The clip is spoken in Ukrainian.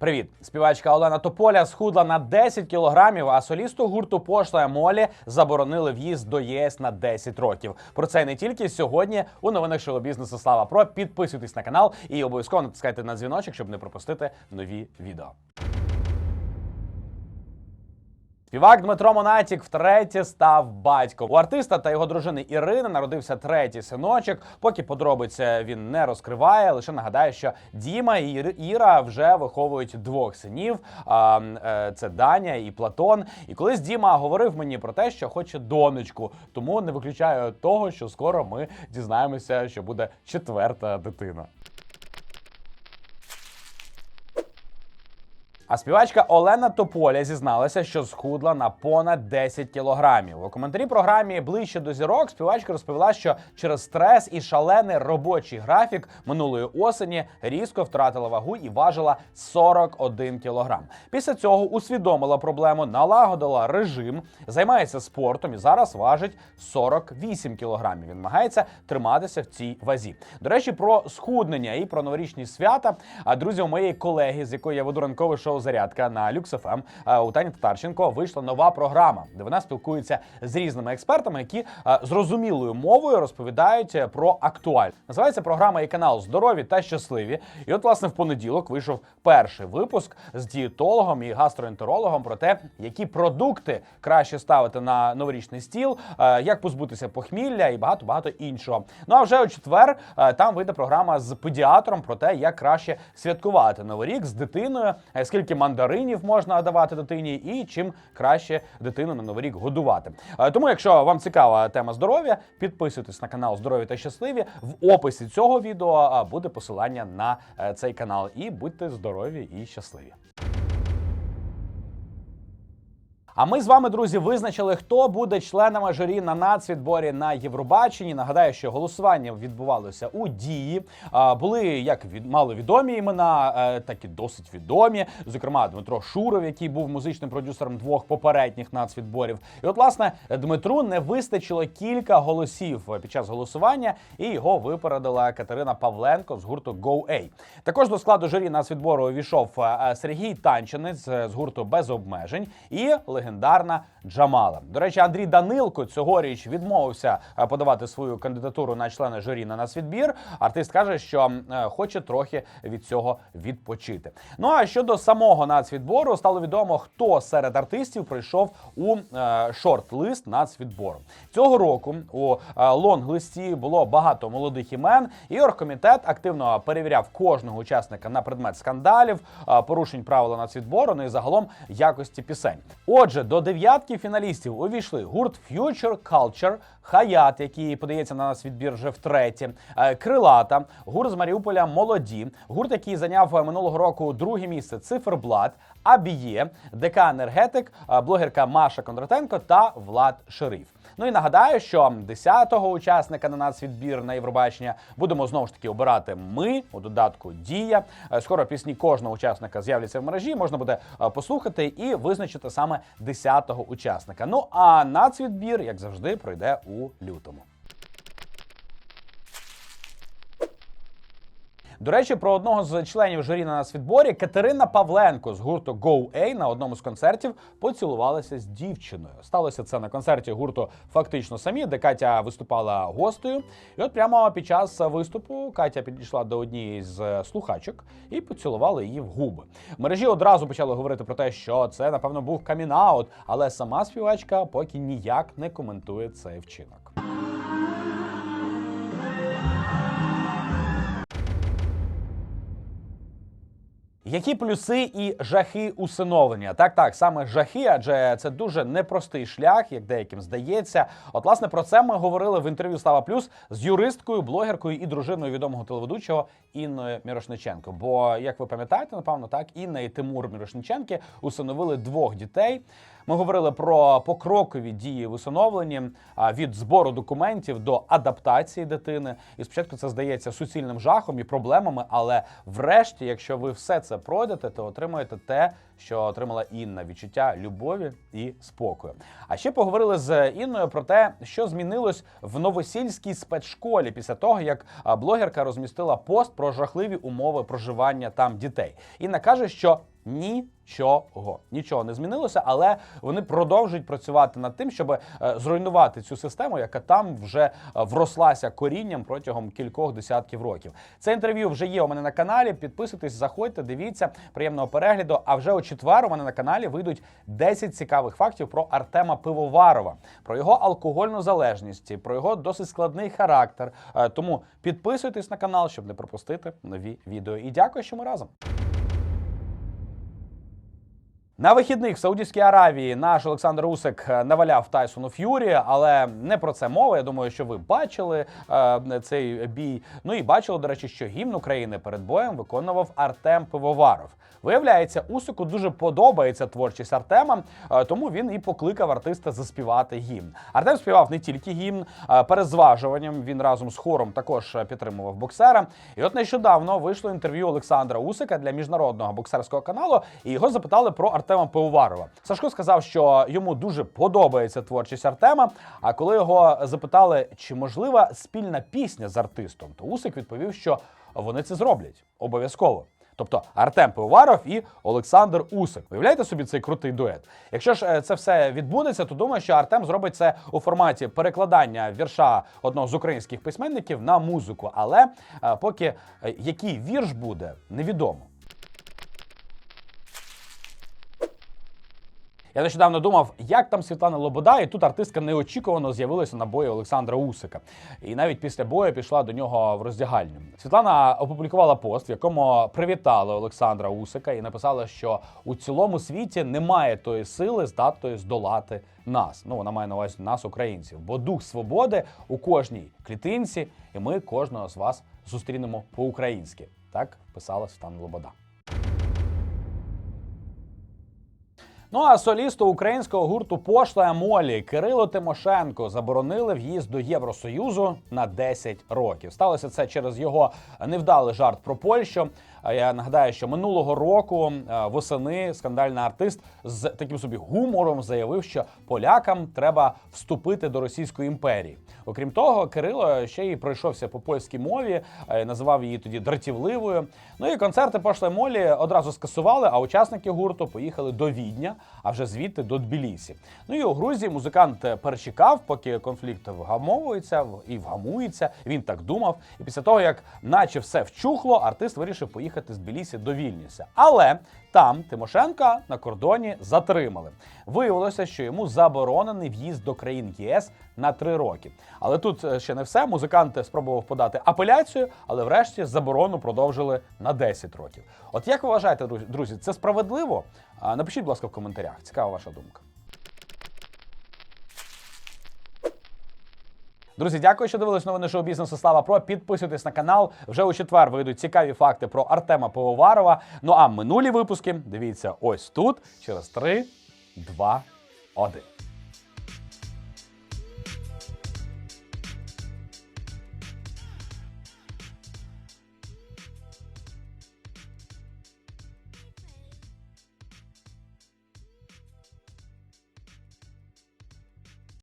Привіт, співачка Олена Тополя схудла на 10 кілограмів, а солісту гурту Пошла Молі заборонили в'їзд до ЄС на 10 років. Про це не тільки сьогодні у новинах шоу бізнесу Слава Про. Підписуйтесь на канал і обов'язково натискайте на дзвіночок, щоб не пропустити нові відео. Співак Дмитро Монатік втретє став батьком. У артиста та його дружини Ірини народився третій синочок. Поки подробиці він не розкриває, лише нагадає, що Діма і Ір- Іра вже виховують двох синів. Е, це Даня і Платон. І колись Діма говорив мені про те, що хоче донечку, тому не виключаю того, що скоро ми дізнаємося, що буде четверта дитина. А співачка Олена Тополя зізналася, що схудла на понад 10 кілограмів. У коментарі програмі ближче до зірок співачка розповіла, що через стрес і шалений робочий графік минулої осені різко втратила вагу і важила 41 кілограм. Після цього усвідомила проблему, налагодила режим, займається спортом і зараз важить 48 кілограмів. Він намагається триматися в цій вазі. До речі, про схуднення і про новорічні свята. А друзі, у моєї колеги, з якою я веду ранкове шоу Зарядка на Люкс.ФМ, у Тані Татарченко вийшла нова програма, де вона спілкується з різними експертами, які зрозумілою мовою розповідають е, про актуальне. Називається програма і канал Здорові та щасливі. І от, власне, в понеділок вийшов перший випуск з дієтологом і гастроентерологом про те, які продукти краще ставити на новорічний стіл, е, як позбутися похмілля і багато багато іншого. Ну а вже у четвер е, там вийде програма з педіатром про те, як краще святкувати новий рік з дитиною, е, скільки мандаринів можна давати дитині, і чим краще дитину на новий рік годувати. Е, Тому, якщо вам цікава тема здоров'я, підписуйтесь на канал Здорові та щасливі. В описі цього відео е, буде посилання на е, цей канал. І будьте здорові і щасливі. А ми з вами, друзі, визначили, хто буде членами журі на нацвідборі на Євробаченні. Нагадаю, що голосування відбувалося у дії. Були як від маловідомі імена, е, так і досить відомі. Зокрема, Дмитро Шуров, який був музичним продюсером двох попередніх нацвідборів. І от, власне, Дмитру не вистачило кілька голосів під час голосування, і його випередила Катерина Павленко з гурту Go.A. Також до складу журі нацвідбору увійшов е, Сергій Танчинець з гурту Без обмежень і легендарна Джамала. До речі, Андрій Данилко цьогоріч відмовився е, подавати свою кандидатуру на члени журі на нацвідбір. Артист каже, що е, хоче трохи від цього відпочити. Ну а щодо самого нацвідбору, стало відомо, хто серед артистів прийшов у е, шорт-лист нацвідбору. Цього року у лонг-листі було багато молодих імен, і оргкомітет активно перевіряв кожного учасника на предмет скандалів, порушень правил нацвідбору, ну і загалом якості пісень. Отже, до дев'ятки фіналістів увійшли гурт Future Culture, Хаят, який подається на нас відбір вже втретє, е, Крилата, гурт з Маріуполя Молоді, гурт, який зайняв е, минулого року друге місце Циферблат, Абіє, ДК Енергетик, е, блогерка Маша Кондратенко та Влад Шериф. Ну і нагадаю, що 10-го учасника на нацвідбір на Євробачення будемо знову ж таки обирати ми у додатку Дія. Е, Скоро пісні кожного учасника з'являться в мережі. Можна буде е, послухати і визначити саме 10-го учасника. Ну а нацвідбір, як завжди, пройде у лютому. До речі, про одного з членів журі на нацвідборі Катерина Павленко з гурту Go.A на одному з концертів поцілувалася з дівчиною. Сталося це на концерті гурту фактично самі, де Катя виступала гостею. І от прямо під час виступу Катя підійшла до однієї з слухачок і поцілувала її в губи. Мережі одразу почали говорити про те, що це напевно був камінаут, але сама співачка поки ніяк не коментує цей вчинок. Які плюси і жахи усиновлення? Так, так, саме жахи, адже це дуже непростий шлях, як деяким здається. От, власне, про це ми говорили в інтерв'ю Слава Плюс з юристкою, блогеркою і дружиною відомого телеведучого Інною Мірошниченко. Бо, як ви пам'ятаєте, напевно, так Інна і Тимур Мірошниченки усиновили двох дітей. Ми говорили про покрокові дії в усиновленні від збору документів до адаптації дитини. І спочатку це здається суцільним жахом і проблемами, але врешті, якщо ви все це пройдете, то отримаєте те, що отримала Інна відчуття любові і спокою. А ще поговорили з Інною про те, що змінилось в новосільській спецшколі після того, як блогерка розмістила пост про жахливі умови проживання там дітей. Інна каже, що Нічого, нічого не змінилося, але вони продовжують працювати над тим, щоб е, зруйнувати цю систему, яка там вже е, врослася корінням протягом кількох десятків років. Це інтерв'ю вже є у мене на каналі. Підписуйтесь, заходьте, дивіться, приємного перегляду. А вже у четвер у мене на каналі вийдуть 10 цікавих фактів про Артема Пивоварова, про його алкогольну залежність, про його досить складний характер. Е, Тому підписуйтесь на канал, щоб не пропустити нові відео. І дякую, що ми разом. На вихідних в Саудівській Аравії наш Олександр Усик е, наваляв Тайсону Ф'юрі, але не про це мова. Я думаю, що ви бачили е, цей бій. Ну і бачили, до речі, що гімн України перед боєм виконував Артем Пивоваров. Виявляється, Усику дуже подобається творчість Артема, е, тому він і покликав артиста заспівати гімн. Артем співав не тільки гімн, е, перед зважуванням він разом з хором також е, підтримував боксера. І от нещодавно вийшло інтерв'ю Олександра Усика для міжнародного боксерського каналу, і його запитали про Артема Пивоварова. Сашко сказав, що йому дуже подобається творчість Артема. А коли його запитали, чи можлива спільна пісня з артистом, то Усик відповів, що вони це зроблять обов'язково. Тобто Артем Пивоваров і Олександр Усик. Уявляєте собі цей крутий дует. Якщо ж е, це все відбудеться, то думаю, що Артем зробить це у форматі перекладання вірша одного з українських письменників на музику. Але е, поки е, який вірш буде, невідомо. Я нещодавно думав, як там Світлана Лобода, і тут артистка неочікувано з'явилася на бої Олександра Усика. І навіть після бою пішла до нього в роздягальню. Світлана опублікувала пост, в якому привітала Олександра Усика і написала, що у цілому світі немає тої сили, здатної здолати нас. Ну вона має на увазі нас, українців, бо дух свободи у кожній клітинці, і ми кожного з вас зустрінемо по-українськи. Так писала Світлана Лобода. Ну а солісту українського гурту Пошла Молі Кирило Тимошенко заборонили в'їзд до Євросоюзу на 10 років. Сталося це через його невдалий жарт про Польщу. Я нагадаю, що минулого року е, восени скандальний артист з таким собі гумором заявив, що полякам треба вступити до Російської імперії. Окрім того, Кирило ще й пройшовся по польській мові, е, називав її тоді дратівливою. Ну і концерти пошли молі одразу скасували, а учасники гурту поїхали до Відня, а вже звідти до Тбілісі. Ну і у Грузії музикант перечекав, поки конфлікт вгамовується і вгамується. Він так думав. І після того, як наче все вчухло, артист вирішив поїхати з Тбілісі до Вільнюса. Але там Тимошенка на кордоні затримали. Виявилося, що йому заборонений в'їзд до країн ЄС на три роки. Але тут е, ще не все. Музикант спробував подати апеляцію, але врешті заборону продовжили на 10 років. От як ви вважаєте, друзі, це справедливо? Напишіть, будь ласка, в коментарях. Цікава ваша думка. Друзі, дякую, що дивились новини шоу бізнесу Слава Про. Підписуйтесь на канал. Вже у четвер вийдуть цікаві факти про Артема Пивоварова. Ну а минулі випуски дивіться ось тут через 3, 2, 1.